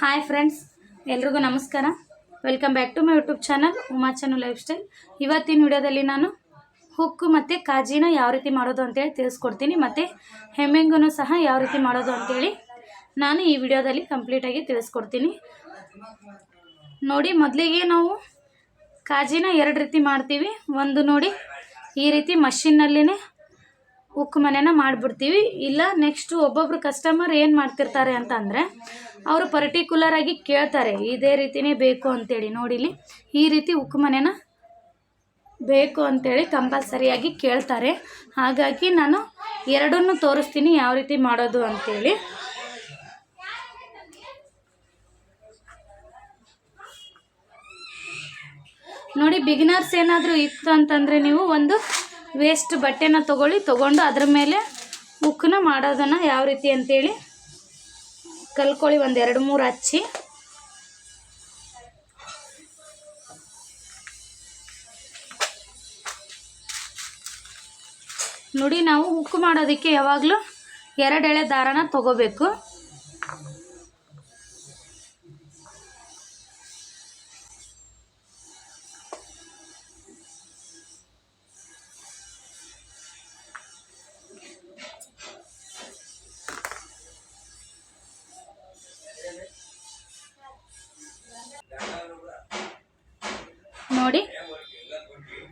Hi friends ಎಲ್ರಿಗೂ ನಮಸ್ಕಾರ. Welcome back to my YouTube channel ಉಮಾಚನು lifestyle ಇವತ್ತಿನ ವಿಡಿಯೋದಲ್ಲಿ ನಾನು ಹುಕ್ಕು ಮತ್ತು ಕಾಜಿನ ಯಾವ ರೀತಿ ಮಾಡೋದು ಅಂತೇಳಿ ತಿಳಿಸ್ಕೊಡ್ತೀನಿ, ಮತ್ತು ಹೆಮ್ಮೆಂಗೂ ಸಹ ಯಾವ ರೀತಿ ಮಾಡೋದು ಅಂತೇಳಿ ನಾನು ಈ ವಿಡಿಯೋದಲ್ಲಿ ಕಂಪ್ಲೀಟಾಗಿ ತಿಳಿಸ್ಕೊಡ್ತೀನಿ. ನೋಡಿ, ಮೊದಲಿಗೆ ನಾವು ಕಾಜಿನ ಎರಡು ರೀತಿ ಮಾಡ್ತೀವಿ. ಒಂದು ನೋಡಿ ಈ ರೀತಿ ಮಷಿನ್ನಲ್ಲಿನೇ ಉಕ್ಕು ಮನೆನ ಮಾಡಿಬಿಡ್ತೀವಿ. ಇಲ್ಲ ನೆಕ್ಸ್ಟು ಒಬ್ಬೊಬ್ರು ಕಸ್ಟಮರ್ ಏನು ಮಾಡ್ತಿರ್ತಾರೆ ಅಂತ ಅಂದರೆ ಅವರು ಪರ್ಟಿಕ್ಯುಲರ್ ಆಗಿ ಕೇಳ್ತಾರೆ, ಇದೇ ರೀತಿನೇ ಬೇಕು ಅಂತೇಳಿ. ನೋಡಿಲಿ, ಈ ರೀತಿ ಉಕ್ಕು ಮನೆನ ಬೇಕು ಅಂತೇಳಿ ಕಂಪಲ್ಸರಿಯಾಗಿ ಕೇಳ್ತಾರೆ. ಹಾಗಾಗಿ ನಾನು ಎರಡನ್ನು ತೋರಿಸ್ತೀನಿ ಯಾವ ರೀತಿ ಮಾಡೋದು ಅಂತೇಳಿ. ನೋಡಿ ಬಿಗಿನರ್ಸ್ ಏನಾದರೂ ಇತ್ತು ಅಂತಂದರೆ ನೀವು ಒಂದು ವೇಸ್ಟ್ ಬಟ್ಟೆನ ತಗೊಳ್ಳಿ, ತಗೊಂಡು ಅದ್ರ ಮೇಲೆ ಉಕ್ಕನ್ನ ಮಾಡೋದನ್ನು ಯಾವ ರೀತಿ ಅಂತೇಳಿ ಕಲ್ಕೊಳ್ಳಿ, ಒಂದು ಎರಡು ಮೂರು ಹಚ್ಚಿ. ನೋಡಿ, ನಾವು ಉಕ್ಕು ಮಾಡೋದಕ್ಕೆ ಯಾವಾಗಲೂ ಎರಡೆಳೆ ದಾರನ ತಗೋಬೇಕು.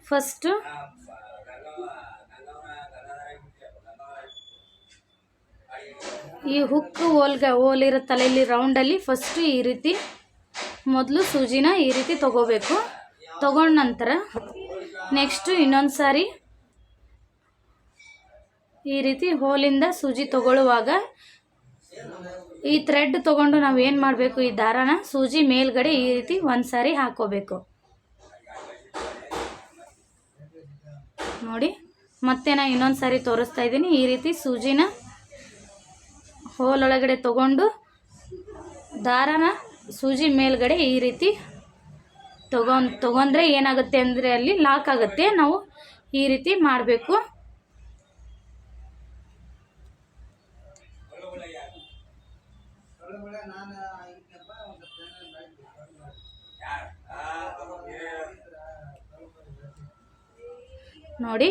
ಫಸ್ಟು ಈ ಹುಕ್ ಹೋಲ್ಗ, ಹೋಲಿರೋ ತಲೆಯಲ್ಲಿ ರೌಂಡಲ್ಲಿ ಫಸ್ಟು ಈ ರೀತಿ, ಮೊದಲು ಸೂಜಿನ ಈ ರೀತಿ ತಗೋಬೇಕು. ತಗೊಂಡ ನಂತರ ನೆಕ್ಸ್ಟು ಇನ್ನೊಂದು ಸಾರಿ ಈ ರೀತಿ ಹೋಲಿಂದ ಸೂಜಿ ತಗೊಳ್ಳುವಾಗ ಈ ಥ್ರೆಡ್ ತಗೊಂಡು ನಾವು ಏನು ಮಾಡಬೇಕು, ಈ ದಾರಾನ ಸೂಜಿ ಮೇಲ್ಗಡೆ ಈ ರೀತಿ ಒಂದು ಸಾರಿ ಹಾಕೋಬೇಕು. ನೋಡಿ, ಮತ್ತೆ ನಾನು ಇನ್ನೊಂದು ಸಾರಿ ತೋರಿಸ್ತಾ ಇದ್ದೀನಿ. ಈ ರೀತಿ ಸೂಜಿನ ಹೋಲ್ ಒಳಗಡೆ ತಗೊಂಡು ದಾರನ ಸೂಜಿ ಮೇಲ್ಗಡೆ ಈ ರೀತಿ ತಗೊಂಡು, ತೊಗೊಂಡ್ರೆ ಏನಾಗುತ್ತೆ ಅಂದರೆ ಅಲ್ಲಿ ಲಾಕ್ ಆಗುತ್ತೆ. ನಾವು ಈ ರೀತಿ ಮಾಡಬೇಕು. ನೋಡಿ.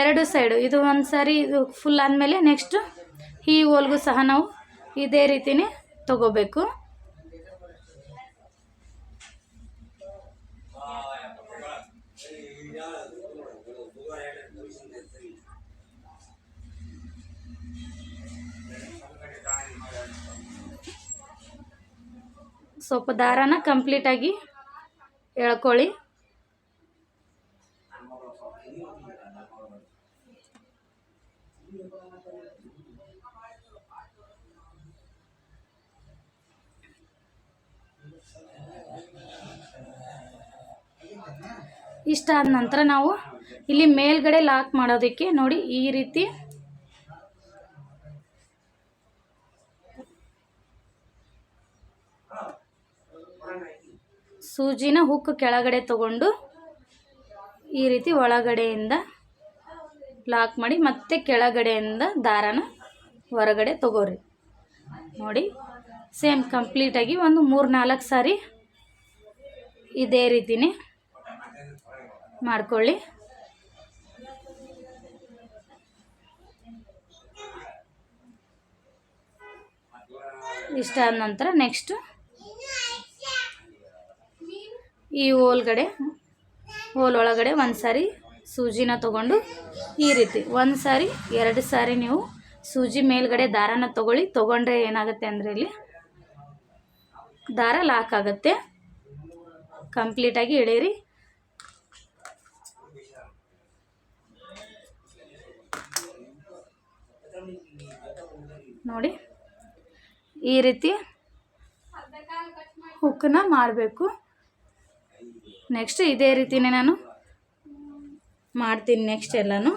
ಎರಡು ಸೈಡು ಇದು ಒಂದು ಸಾರಿ ಇದು ಫುಲ್ ಆದಮೇಲೆ ನೆಕ್ಸ್ಟು ಈ ಹೋಲ್ಗೂ ಸಹ ನಾವು ಇದೇ ರೀತಿಯೇ ತಗೋಬೇಕು. ಸ್ವಲ್ಪ ದಾರಾನ ಕಂಪ್ಲೀಟಾಗಿ ಎಳ್ಕೊಳ್ಳಿ. ಇಷ್ಟ ಆದ ನಂತರ ನಾವು ಇಲ್ಲಿ ಮೇಲ್ಗಡೆ ಲಾಕ್ ಮಾಡೋದಕ್ಕೆ ನೋಡಿ ಈ ರೀತಿ ಸೂಜಿನ ಹುಕ್ ಕೆಳಗಡೆ ತಗೊಂಡು ಈ ರೀತಿ ಒಳಗಡೆಯಿಂದ ಲಾಕ್ ಮಾಡಿ ಮತ್ತೆ ಕೆಳಗಡೆಯಿಂದ ದಾರನ ಹೊರಗಡೆ ತಗೋರಿ. ನೋಡಿ, ಸೇಮ್ ಕಂಪ್ಲೀಟಾಗಿ ಒಂದು ಮೂರು ನಾಲ್ಕು ಸಾರಿ ಇದೇ ರೀತಿನೇ ಮಾಡ್ಕೊಳ್ಳಿ. ಇಷ್ಟಾದ ನಂತರ ನೆಕ್ಸ್ಟ್ ಈ ಹೋಲ್ಗಡೆ, ಹೋಲ್ ಒಳಗಡೆ ಒಂದು ಸಾರಿ ಸೂಜಿನ ತಗೊಂಡು ಈ ರೀತಿ ಒಂದು ಸಾರಿ, ಎರಡು ಸಾರಿ ನೀವು ಸೂಜಿ ಮೇಲ್ಗಡೆ ದಾರನ ತಗೊಳ್ಳಿ. ತೊಗೊಂಡ್ರೆ ಏನಾಗುತ್ತೆ ಅಂದರೆ ಇಲ್ಲಿ ದಾರ ಲಾಕ್ ಆಗುತ್ತೆ. ಕಂಪ್ಲೀಟಾಗಿ ಎಳೀರಿ. ನೋಡಿ, ಈ ರೀತಿ ಹುಕ್ಕನ್ನ ಮಾಡಬೇಕು. ನೆಕ್ಸ್ಟ್ ಇದೇ ರೀತಿನೇ ನಾನು ಮಾಡ್ತೀನಿ ನೆಕ್ಸ್ಟ್ ಎಲ್ಲನೂ.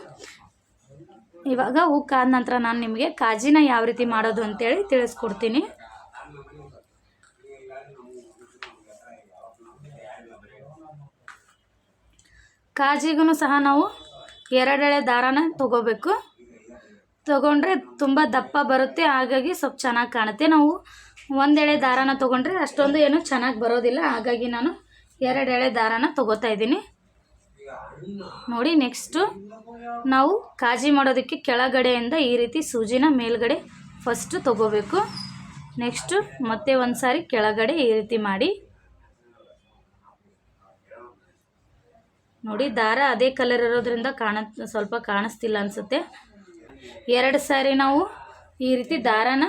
ಇವಾಗ ಹುಕ್ ಆದ ನಂತರ ನಾನು ನಿಮಗೆ ಕಾಜಿನ ಯಾವ ರೀತಿ ಮಾಡೋದು ಅಂತೇಳಿ ತಿಳಿಸ್ಕೊಡ್ತೀನಿ. ಕಾಜಿಗೂ ಸಹ ನಾವು ಎರಡೆಳೆ ದಾರಾನ ತಗೋಬೇಕು. ತಗೊಂಡ್ರೆ ತುಂಬ ದಪ್ಪ ಬರುತ್ತೆ, ಹಾಗಾಗಿ ಸ್ವಲ್ಪ ಚೆನ್ನಾಗಿ ಕಾಣುತ್ತೆ. ನಾವು ಒಂದೆಳೆ ದಾರಾನ ತೊಗೊಂಡ್ರೆ ಅಷ್ಟೊಂದು ಏನು ಚೆನ್ನಾಗಿ ಬರೋದಿಲ್ಲ, ಹಾಗಾಗಿ ನಾನು ಎರಡೆಳೆ ದಾರಾನ ತಗೋತಾ ಇದ್ದೀನಿ. ನೋಡಿ ನೆಕ್ಸ್ಟು ನಾವು ಕಾಜಿ ಮಾಡೋದಕ್ಕೆ ಕೆಳಗಡೆಯಿಂದ ಈ ರೀತಿ ಸೂಜಿನ ಮೇಲ್ಗಡೆ ಫಸ್ಟು ತಗೋಬೇಕು. ನೆಕ್ಸ್ಟು ಮತ್ತೆ ಒಂದು ಸಾರಿ ಕೆಳಗಡೆ ಈ ರೀತಿ ಮಾಡಿ. ನೋಡಿ, ದಾರ ಅದೇ ಕಲರ್ ಇರೋದ್ರಿಂದ ಕಾಣ, ಸ್ವಲ್ಪ ಕಾಣಿಸ್ತಿಲ್ಲ ಅನಿಸುತ್ತೆ. ಎರಡು ಸಾರಿ ನಾವು ಈ ರೀತಿ ದಾರನ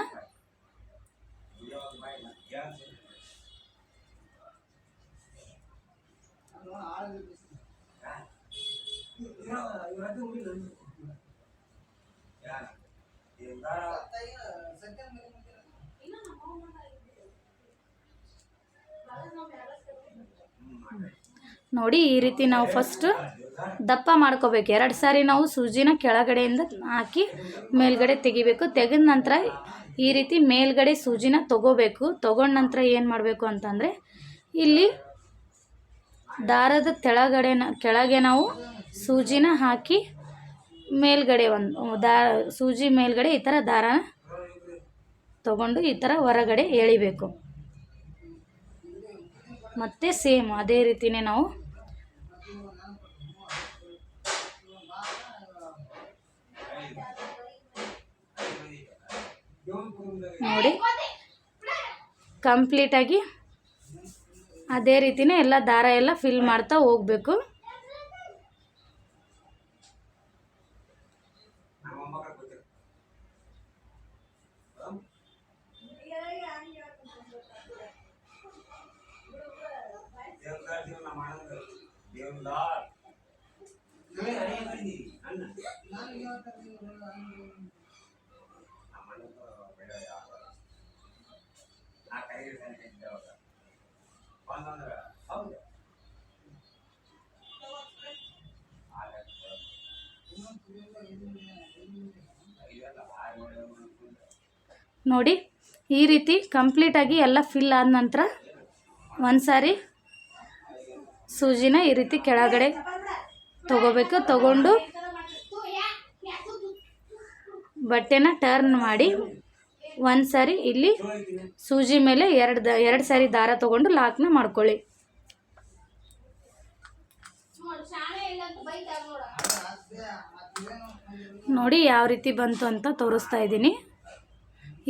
ನೋಡಿ ಈ ರೀತಿ ನಾವು ಫಸ್ಟ್ ದಪ್ಪ ಮಾಡ್ಕೋಬೇಕು. ಎರಡು ಸಾರಿ ನಾವು ಸೂಜಿನ ಕೆಳಗಡೆಯಿಂದ ಹಾಕಿ ಮೇಲ್ಗಡೆ ತೆಗಿಬೇಕು. ತೆಗೆದ ನಂತರ ಈ ರೀತಿ ಮೇಲ್ಗಡೆ ಸೂಜಿನ ತಗೋಬೇಕು. ತಗೊಂಡ ನಂತರ ಏನು ಮಾಡಬೇಕು ಅಂತಂದರೆ ಇಲ್ಲಿ ದಾರದ ತೆಳಗಡೆ ಕೆಳಗೆ ನಾವು ಸೂಜಿನ ಹಾಕಿ ಮೇಲ್ಗಡೆ ಒಂದು ದಾ, ಸೂಜಿ ಮೇಲ್ಗಡೆ ಈ ಥರ ದಾರ ತಗೊಂಡು ಈ ಥರ ಹೊರಗಡೆ ಎಳಿಬೇಕು. ಮತ್ತು ಸೇಮ್ ಅದೇ ರೀತಿಯೇ ನಾವು ನೋಡಿ. ಕಂಪ್ಲೀಟಾಗಿ ಅದೇ ರೀತಿನೇ ಎಲ್ಲ ದಾರ ಎಲ್ಲ ಫಿಲ್ ಮಾಡ್ತಾ ಹೋಗಬೇಕು. ನೋಡಿ, ಈ ರೀತಿ ಕಂಪ್ಲೀಟಾಗಿ ಎಲ್ಲ ಫಿಲ್ ಆದ ನಂತರ ಒಂದು ಸಾರಿ ಸೂಜಿನ ಈ ರೀತಿ ಕೆಳಗಡೆ ತಗೋಬೇಕು. ತಗೊಂಡು ಬಟ್ಟೆನ ಟರ್ನ್ ಮಾಡಿ ಒಂದು ಸಾರಿ ಇಲ್ಲಿ ಸೂಜಿ ಮೇಲೆ ಎರಡು ದ, ಎರಡು ಸಾರಿ ದಾರ ತಗೊಂಡು ಲಾಕ್ನ ಮಾಡ್ಕೊಳ್ಳಿ. ನೋಡಿ ಯಾವ ರೀತಿ ಬಂತು ಅಂತ ತೋರಿಸ್ತಾ ಇದ್ದೀನಿ.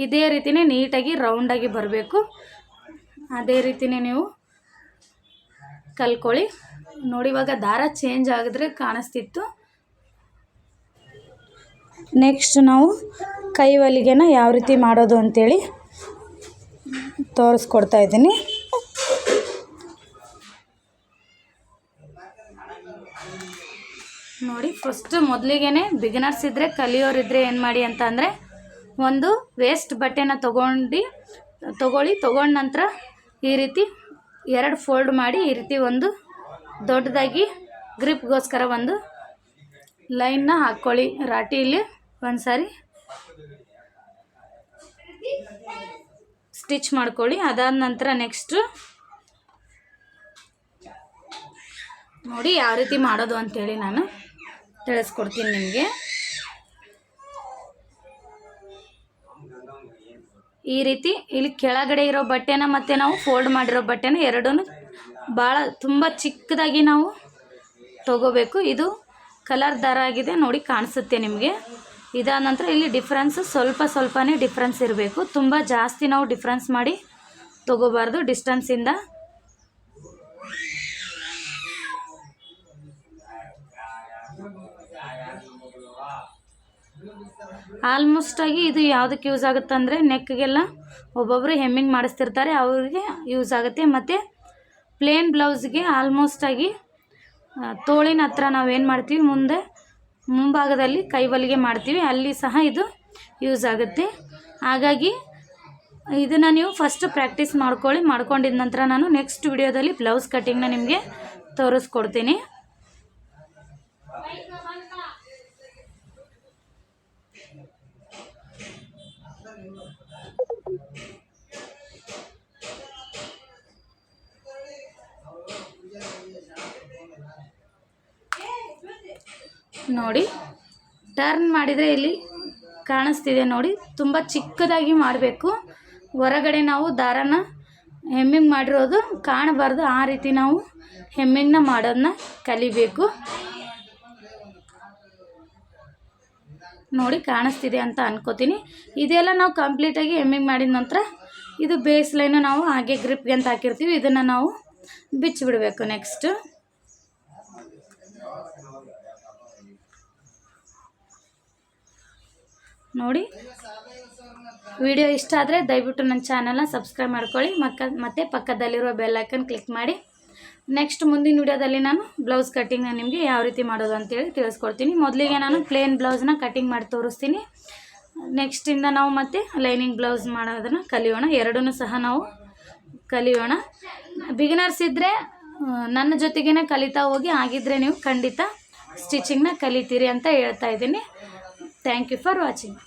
ಇದೇ ರೀತಿಯೇ ನೀಟಾಗಿ ರೌಂಡಾಗಿ ಬರಬೇಕು. ಅದೇ ರೀತಿಯೇ ನೀವು ಕಲ್ಕೊಳ್ಳಿ. ನೋಡಿ, ಇವಾಗ ದಾರ ಚೇಂಜ್ ಆಗಿದ್ರೆ ಕಾಣಿಸ್ತಿತ್ತು. ನೆಕ್ಸ್ಟ್ ನಾವು ಕೈ ಹೊಲಿಗೆನ ಯಾವ ರೀತಿ ಮಾಡೋದು ಅಂತೇಳಿ ತೋರಿಸ್ಕೊಡ್ತಾ ಇದ್ದೀನಿ. ನೋಡಿ ಫಸ್ಟ್ ಮೊದಲಿಗೆ ಬಿಗಿನರ್ಸ್ ಇದ್ದರೆ ಕಲಿಯೋರಿದ್ದರೆ ಏನು ಮಾಡಿ ಅಂತ ಅಂದರೆ ಒಂದು ವೇಸ್ಟ್ ಬಟ್ಟೆನ ತೊಗೊಂಡು, ತೊಗೊಳ್ಳಿ, ತೊಗೊಂಡ ನಂತರ ಈ ರೀತಿ ಎರಡು ಫೋಲ್ಡ್ ಮಾಡಿ ಈ ರೀತಿ ಒಂದು ದೊಡ್ಡದಾಗಿ ಗ್ರಿಪ್ಗೋಸ್ಕರ ಒಂದು ಲೈನ್ನ ಹಾಕ್ಕೊಳ್ಳಿ ರಾಟಿಲಿ ಒಂದು ಸಾರಿ ಸ್ಟಿಚ್ ಮಾಡ್ಕೊಳ್ಳಿ. ಅದಾದ ನಂತರ ನೆಕ್ಸ್ಟು ನೋಡಿ ಯಾವ ರೀತಿ ಮಾಡೋದು ಅಂತೇಳಿ ನಾನು ತಿಳಿಸ್ಕೊಡ್ತೀನಿ ನಿಮಗೆ. ಈ ರೀತಿ ಇಲ್ಲಿ ಕೆಳಗಡೆ ಇರೋ ಬಟ್ಟೆನ ಮತ್ತು ನಾವು ಫೋಲ್ಡ್ ಮಾಡಿರೋ ಬಟ್ಟೆನ ಎರಡೂ ಭಾಳ ತುಂಬ ಚಿಕ್ಕದಾಗಿ ನಾವು ತಗೋಬೇಕು. ಇದು ಕಲರ್ ದಾರ ಆಗಿದೆ, ನೋಡಿ ಕಾಣಿಸುತ್ತೆ ನಿಮಗೆ. ಇದಾದ ನಂತರ ಇಲ್ಲಿ ಡಿಫ್ರೆನ್ಸ್ ಸ್ವಲ್ಪ ಸ್ವಲ್ಪನೇ ಡಿಫ್ರೆನ್ಸ್ ಇರಬೇಕು. ತುಂಬ ಜಾಸ್ತಿ ನಾವು ಡಿಫ್ರೆನ್ಸ್ ಮಾಡಿ ತಗೋಬಾರ್ದು. ಡಿಸ್ಟೆನ್ಸಿಂದ ಆಲ್ಮೋಸ್ಟ್ ಆಗಿ ಇದು ಯಾವುದಕ್ಕೆ ಯೂಸ್ ಆಗುತ್ತೆ ಅಂದರೆ ನೆಕ್ಗೆಲ್ಲ ಒಬ್ಬೊಬ್ಬರು ಹೆಮ್ಮಿಂಗ್ ಮಾಡಿಸ್ತಿರ್ತಾರೆ, ಅವರಿಗೆ ಯೂಸ್ ಆಗುತ್ತೆ. ಮತ್ತು ಪ್ಲೇನ್ ಬ್ಲೌಸ್ಗೆ ಆಲ್ಮೋಸ್ಟ್ ಆಗಿ ತೋಳಿನ ಹತ್ರ ನಾವೇನು ಮಾಡ್ತೀವಿ? ಮುಂದೆ ಮುಂಭಾಗದಲ್ಲಿ ಕೈ ಹೊಲಿಗೆ ಮಾಡ್ತೀವಿ. ಅಲ್ಲಿ ಸಹ ಇದು ಯೂಸ್ ಆಗುತ್ತೆ. ಹಾಗಾಗಿ ಇದನ್ನು ನೀವು ಫಸ್ಟ್ ಪ್ರಾಕ್ಟೀಸ್ ಮಾಡ್ಕೊಳ್ಳಿ. ಮಾಡ್ಕೊಂಡಿದ ನಂತರ ನಾನು ನೆಕ್ಸ್ಟ್ ವಿಡಿಯೋದಲ್ಲಿ ಬ್ಲೌಸ್ ಕಟ್ಟಿಂಗ್ನ ನಿಮಗೆ ತೋರಿಸ್ಕೊಡ್ತೀನಿ. ನೋಡಿ. ಟರ್ನ್ ಮಾಡಿದರೆ ಇಲ್ಲಿ ಕಾಣಿಸ್ತಿದೆ ನೋಡಿ. ತುಂಬ ಚಿಕ್ಕದಾಗಿ ಮಾಡಬೇಕು. ಹೊರಗಡೆ ನಾವು ದಾರನ ಹೆಮ್ಮಿಂಗ್ ಮಾಡಿರೋದು ಕಾಣಬಾರ್ದು. ಆ ರೀತಿ ನಾವು ಹೆಮ್ಮಿಂಗ್ನ ಮಾಡೋದನ್ನ ಕಲಿಬೇಕು. ನೋಡಿ ಕಾಣಿಸ್ತಿದೆ ಅಂತ ಅನ್ಕೋತೀನಿ. ಇದೆಲ್ಲ ನಾವು ಕಂಪ್ಲೀಟಾಗಿ ಹೆಮ್ಮಿಂಗ್ ಮಾಡಿದ ನಂತರ ಇದು ಬೇಸ್ ಲೈನು ನಾವು ಹಾಗೆ ಗ್ರಿಪ್ಗೆ ಅಂತ ಹಾಕಿರ್ತೀವಿ. ಇದನ್ನು ನಾವು ಬಿಚ್ಚಿಬಿಡಬೇಕು ನೆಕ್ಸ್ಟು ನೋಡಿ. ವಿಡಿಯೋ ಇಷ್ಟ ಆದರೆ ದಯವಿಟ್ಟು ನನ್ನ ಚಾನಲ್ನ ಸಬ್ಸ್ಕ್ರೈಬ್ ಮಾಡ್ಕೊಳ್ಳಿ. ಮಕ್ಕ, ಮತ್ತು ಪಕ್ಕದಲ್ಲಿರುವ ಬೆಲ್ಲೈಕನ್ ಕ್ಲಿಕ್ ಮಾಡಿ. ನೆಕ್ಸ್ಟ್ ಮುಂದಿನ ವಿಡಿಯೋದಲ್ಲಿ ನಾನು ಬ್ಲೌಸ್ ಕಟ್ಟಿಂಗ್ನ ನಿಮಗೆ ಯಾವ ರೀತಿ ಮಾಡೋದು ಅಂತೇಳಿ ತಿಳಿಸ್ಕೊಡ್ತೀನಿ. ಮೊದಲಿಗೆ ನಾನು ಪ್ಲೇನ್ ಬ್ಲೌಸ್ನ ಕಟ್ಟಿಂಗ್ ಮಾಡಿ ತೋರಿಸ್ತೀನಿ. ನೆಕ್ಸ್ಟಿಂದ ನಾವು ಮತ್ತೆ ಲೈನಿಂಗ್ ಬ್ಲೌಸ್ ಮಾಡೋದನ್ನು ಕಲಿಯೋಣ. ಎರಡೂ ಸಹ ನಾವು ಕಲಿಯೋಣ. ಬಿಗಿನರ್ಸ್ ಇದ್ದರೆ ನನ್ನ ಜೊತೆಗೇನೇ ಕಲಿತಾ ಹೋಗಿ ಆಗಿದ್ದರೆ ನೀವು ಖಂಡಿತ ಸ್ಟಿಚಿಂಗ್ನ ಕಲಿತೀರಿ ಅಂತ ಹೇಳ್ತಾ ಇದ್ದೀನಿ. Thank you for watching